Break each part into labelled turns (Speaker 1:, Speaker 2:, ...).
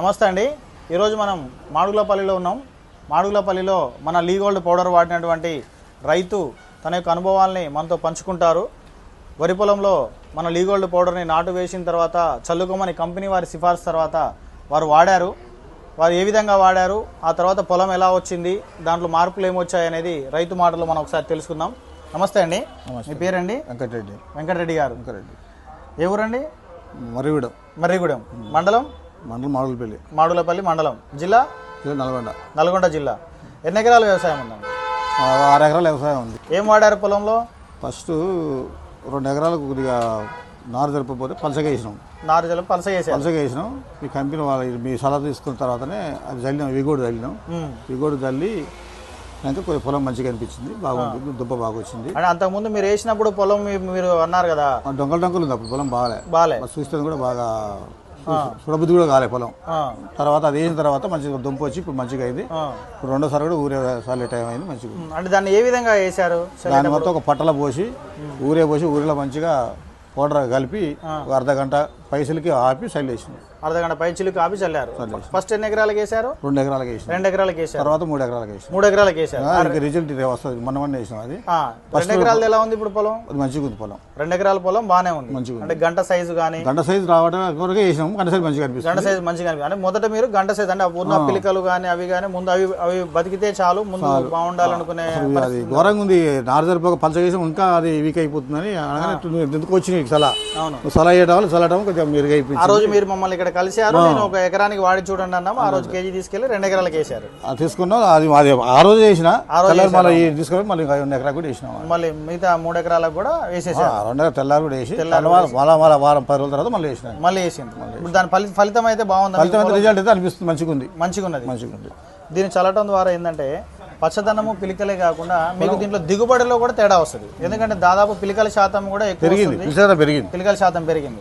Speaker 1: నమస్తే అండి. ఈరోజు మనం మాడుగులపల్లిలో ఉన్నాం. మాడుగులపల్లిలో మన లీగోల్డ్ పౌడర్ వాడినటువంటి రైతు తన యొక్క అనుభవాల్ని మనతో పంచుకుంటారు. వరి పొలంలో మన లీగోల్డ్ పౌడర్ని నాటు వేసిన తర్వాత చల్లుకోమని కంపెనీ వారి సిఫార్సు తర్వాత వారు వాడారు. వారు ఏ విధంగా వాడారు ఆ తర్వాత పొలం ఎలా వచ్చింది దాంట్లో మార్పులు ఏమొచ్చాయి అనేది రైతు మాటలు మనం ఒకసారి తెలుసుకుందాం. నమస్తే అండి. మీ పేరండి?
Speaker 2: వెంకటరెడ్డి.
Speaker 1: వెంకటరెడ్డి గారు.
Speaker 2: వెంకటరెడ్డి.
Speaker 1: ఏ ఊరండి?
Speaker 2: మర్రిగూడెం.
Speaker 1: మర్రిగూడెం. మండలం?
Speaker 2: మండలం మాడుగులపల్లి
Speaker 1: మాడుగులపల్లి మండలం. జిల్లా?
Speaker 2: నల్గొండ.
Speaker 1: నల్గొండ జిల్లా. ఎన్ని ఎకరాల వ్యవసాయం ఉందండి?
Speaker 2: ఆరు ఎకరాల వ్యవసాయం ఉంది.
Speaker 1: ఏం వాడారు పొలంలో?
Speaker 2: ఫస్ట్ రెండు ఎకరాలకు కొద్దిగా నారు జరపకపోతే పలసగా వేసినాం.
Speaker 1: నారు జలం పలస చేశారు
Speaker 2: పలసగా వేసినాం. మీ కంపెనీ వాళ్ళ మీ సలహా తీసుకున్న తర్వాతనే అది చల్లినాం విగోడు చల్లినాం. విగోడు చల్లి ఇంకా కొద్దిగా పొలం మంచిగా అనిపించింది బాగుంది దుబ్బ బాగా వచ్చింది.
Speaker 1: అంటే అంతకుముందు మీరు వేసినప్పుడు పొలం మీ- మీరు అన్నారు కదా?
Speaker 2: డొంకలు డొంకలు ఉంది అప్పుడు పొలం బాగాలే.
Speaker 1: బాలే
Speaker 2: మరి చూస్తే కూడా బాగా సుడబుద్ధి కూడా కాలే పొలం. తర్వాత అది వేసిన తర్వాత మంచిగా దుంప వచ్చి ఇప్పుడు మంచిగా అయింది. ఇప్పుడు రెండోసారి కూడా ఊరే సాలే టైం అయింది మంచిగా.
Speaker 1: అంటే దాన్ని ఏ విధంగా వేశారు? సరే,
Speaker 2: దాని మొత్తం ఒక పట్టలో పోసి ఊరే పోసి ఊరిలో మంచిగా పౌడర్ కలిపి అర్ధ గంట పైసలకి ఆపి సైడ్ వేసింది
Speaker 1: అర్ధగంట పై చిలుకు ఆపి చల్లారు. ఫస్ట్ ఎన్ని ఎకరాలకు వేశారు
Speaker 2: రెండు ఎకరాలకు వేసింది
Speaker 1: రెండు ఎకరాలకు వేశారు
Speaker 2: తర్వాత మూడు ఎకరాలకు వేసింది
Speaker 1: మూడు ఎకరాలకు
Speaker 2: ఇంకా రిజల్ట్ ఇదే వస్తుంది. మొన్న మొన్న వేసినాం అది.
Speaker 1: రెండు ఎకరాలది ఎలా ఉంది ఇప్పుడు పొలం?
Speaker 2: అది మంచిగా ఉంది పొలం.
Speaker 1: రెండు ఎకరాల పొలం బాగానే ఉంది.
Speaker 2: మంచిగా
Speaker 1: అంటే గంట సైజు కానీ
Speaker 2: గంట సైజు రావడం వరకే వేసినాం గంట సైజు మంచిగా అనిపిస్తుంది.
Speaker 1: గంట సైజు మంచిగా అనిపి- అంటే మొదట మీరు గంట సైజు అంటే ఉన్న పిలికలు కానీ అవి కానీ ముందు అవి అవి బతికితే చాలు ముందు బాగుండాలనుకునే
Speaker 2: అది ఘోరంగా ఉంది. నారు జరిపోక పలచ వేసి ఇంకా అది వీక్ అయిపోతుందని అనగానే నువ్వు ఎందుకు వచ్చినాయి? సలా
Speaker 1: అవును.
Speaker 2: నువ్వు సలా వేయడం వల్ల చల్లడం కొంచెం మెరుగు
Speaker 1: ఆ రోజు మీరు మమ్మల్ని ఇక్కడ కలిశారు నేను ఒక ఎకరానికి వాడి చూడండి అన్నాము ఆ రోజు కేజీ తీసుకెళ్ళి రెండు ఎకరాలకు వేశారు.
Speaker 2: అది తీసుకున్నాం అది అది ఆ రోజు వేసిన మళ్ళీ తీసుకొని మళ్ళీ రెండు ఎకరా కూడా వేసినాం.
Speaker 1: మళ్ళీ మిగతా మూడు ఎకరాలకు కూడా వేసేసారు.
Speaker 2: ఆ, రెండు ఎకరా తెల్లారి కూడా వేసి మళ్ళా మళ్ళా వారం పది రోజుల తర్వాత మళ్ళీ వేసినాం.
Speaker 1: మళ్ళీ వేసింది ఇప్పుడు దాని ఫలి ఫలితం అయితే బాగుంది
Speaker 2: ఫలితం అయితే రిజల్ట్ అయితే అనిపిస్తుంది మంచిగా ఉంది
Speaker 1: మంచిగా ఉన్నది
Speaker 2: మంచిగా ఉంది
Speaker 1: దీన్ని చల్లటం ద్వారా ఏంటంటే పచ్చదనము పిలికలే కాకుండా మీకు దీంట్లో దిగుబడిలో కూడా తేడా వస్తుంది. ఎందుకంటే దాదాపు పిలికల శాతం కూడా
Speaker 2: పెరిగింది. పెరిగింది.
Speaker 1: పిలికల శాతం పెరిగింది.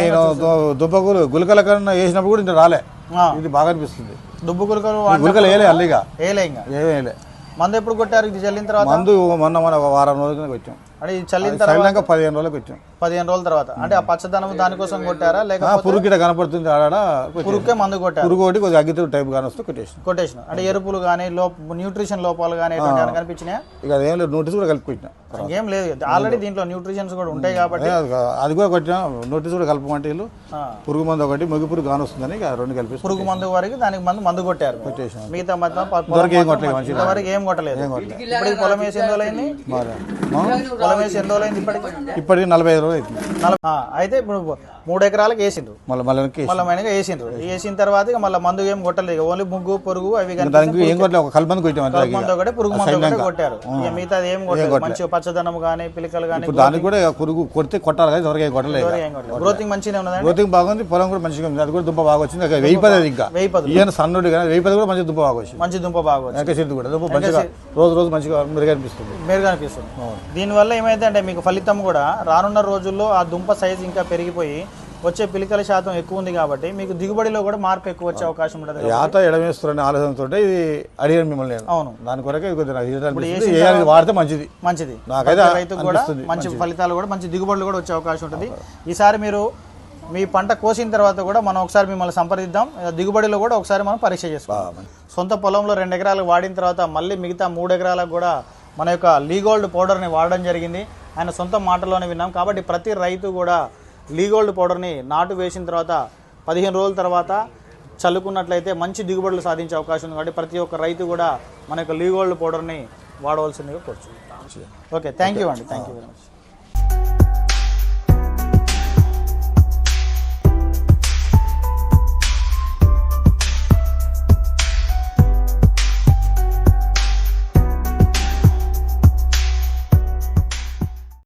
Speaker 2: నేను దు- దుబ్బకులు గులకల కన్నా వేసినప్పుడు కూడా ఇంత రాలే. ఇది బాగా అనిపిస్తుంది.
Speaker 1: దుబ్బు గులకలు
Speaker 2: గులకలు వేయలే అల్లిగా.
Speaker 1: వేయలే ఇంకా.
Speaker 2: ఏమీ వేయలే.
Speaker 1: మందు ఎప్పుడు కొట్టారు? ఇది చల్లిన తర్వాత?
Speaker 2: మందు మొన్న మన వారం రోజుల కింద వచ్చాం.
Speaker 1: అంటే ఇది చల్లిన తర్వాత?
Speaker 2: పదిహేను రోజులకు వచ్చాం.
Speaker 1: పదిహేను రోజుల తర్వాత. అంటే ఆ పచ్చదనం దానికోసం కొట్టారా? లేక
Speaker 2: పురుగు గిట కనపడుతుంది ఆడ
Speaker 1: పురుగుకే మందు కొట్టారు.
Speaker 2: పురుగు ఒకటి కొద్దిగా అగ్గితో టైప్ కానీ వస్తే కొట్టేసినాం.
Speaker 1: కొటేషన్ అంటే ఎరుపులు కానీ లోప న్యూట్రిషన్ లోపాలు కానీ ఎటువంటి కనిపించినాయా?
Speaker 2: ఇక అదేం లేదు నోటీస్ కూడా కలిపి పెట్టినా
Speaker 1: ఇంకేం లేదు. ఆల్రెడీ దీంట్లో న్యూట్రిషన్స్ కూడా ఉంటాయి కాబట్టి.
Speaker 2: ఏ, అది కూడా కొట్టినా నోటీస్ కూడా కలపమంటే వీళ్ళు పురుగు మందు ఒకటి మొగి పురుగు కాని వస్తుందని ఇక రెండు కలిపి
Speaker 1: పురుగు మందు వరకు దానికి మందు మందు కొట్టారు.
Speaker 2: కొట్టేసినాం.
Speaker 1: మిగతా మొత్తం
Speaker 2: ఇంతవరకు ఏం కొట్టలేదు.
Speaker 1: ఏం ఇప్పుడు పొలం వేసి
Speaker 2: మరి
Speaker 1: పొలం వేసి రోజులైంది ఇప్పటికి?
Speaker 2: ఇప్పటికి నలభై ఐదు అవుతుంది
Speaker 1: అయితే ఇప్పుడు మూడు ఎకరాలకు వేసిండ్రు.
Speaker 2: మళ్ళీ మళ్ళీ వెనక్కి
Speaker 1: మళ్ళీ మైనగా వేసిండ్రు. వేసిన తర్వాత ఇక మళ్ళీ మందు ఏం కొట్టలేదు. ఇక ఓన్లీ ముగ్గు పొరుగు అవి
Speaker 2: ఏం కొట్టలేదు. ఒక కలబంది కొట్టాం అంతే ఇక.
Speaker 1: మందు ఒకటే పురుగు మందు ఒకటే కొట్టారు. ఇక మిగతా ఏం కొట్టలేదు. మంచి పచ్చదనం కానీ పిలికలు కానీ
Speaker 2: దానికి కూడా పురుగు కొడితే కొట్టాలి కానీ ఎవరికి కొట్టలేదు
Speaker 1: గ్రోతింగ్ మంచిగానే ఉన్నదండి
Speaker 2: గ్రోతింగ్ బాగుంది పొలం కూడా మంచిగా ఉంది. అది కూడా దుబ్బ బాగా వచ్చింది. ఇక వెయ్యి పది ఇంకా.
Speaker 1: వెయ్యి పదులు
Speaker 2: ఈయన సన్నుడు కానీ వెయ్యి పది కూడా మంచిగా దుబ్బ బాగా వచ్చింది.
Speaker 1: మంచి దుంప బాగా వచ్చింది.
Speaker 2: చెట్టు కూడా. దుబ్బ మంచిగా రోజు రోజు మంచిగా మెరుగు అనిపిస్తుంది
Speaker 1: మేరుగా అనిపిస్తుంది దీనివల్ల ఏమైంది అంటే మీకు ఫలితం కూడా రానున్న రోజుల్లో ఆ దుంప సైజు ఇంకా పెరిగిపోయి వచ్చే పిలికల శాతం ఎక్కువ ఉంది కాబట్టి మీకు దిగుబడిలో కూడా మార్పు ఎక్కువ వచ్చే అవకాశం ఉంటుంది
Speaker 2: యాత ఎడమేస్తున్న ఆలోచనతో ఇది అడిగాను మిమ్మల్ని
Speaker 1: అవును.
Speaker 2: దాని కొరకే కొద్దిగా వాడితే మంచిది.
Speaker 1: మంచిది.
Speaker 2: నాకైతే
Speaker 1: రైతుకు కూడా మంచి ఫలితాలు కూడా మంచి దిగుబడులు కూడా వచ్చే అవకాశం ఉంటుంది. ఈసారి మీరు మీ పంట కోసిన తర్వాత కూడా మనం ఒకసారి మిమ్మల్ని సంప్రదిద్దాం. దిగుబడిలో కూడా ఒకసారి మనం పరీక్ష చేసుకోవాలి సొంత పొలంలో రెండు ఎకరాలు వాడిన తర్వాత మళ్ళీ మిగతా మూడు ఎకరాలకు కూడా మన యొక్క లీగోల్డ్ పౌడర్ని వాడడం జరిగింది. ఆయన సొంత మాటలోనే విన్నాం. కాబట్టి ప్రతి రైతు కూడా లీగోల్డ్ పౌడర్ని నాటు వేసిన తర్వాత పదిహేను రోజుల తర్వాత చల్లుకున్నట్లయితే మంచి దిగుబడులు సాధించే అవకాశం ఉంది. కాబట్టి ప్రతి ఒక్క రైతు కూడా మన యొక్క లీగోల్డ్ పౌడర్ని వాడవలసిందిగా కోరుచున్నాం. ఓకే థ్యాంక్ యూ అండి. Thank you very much.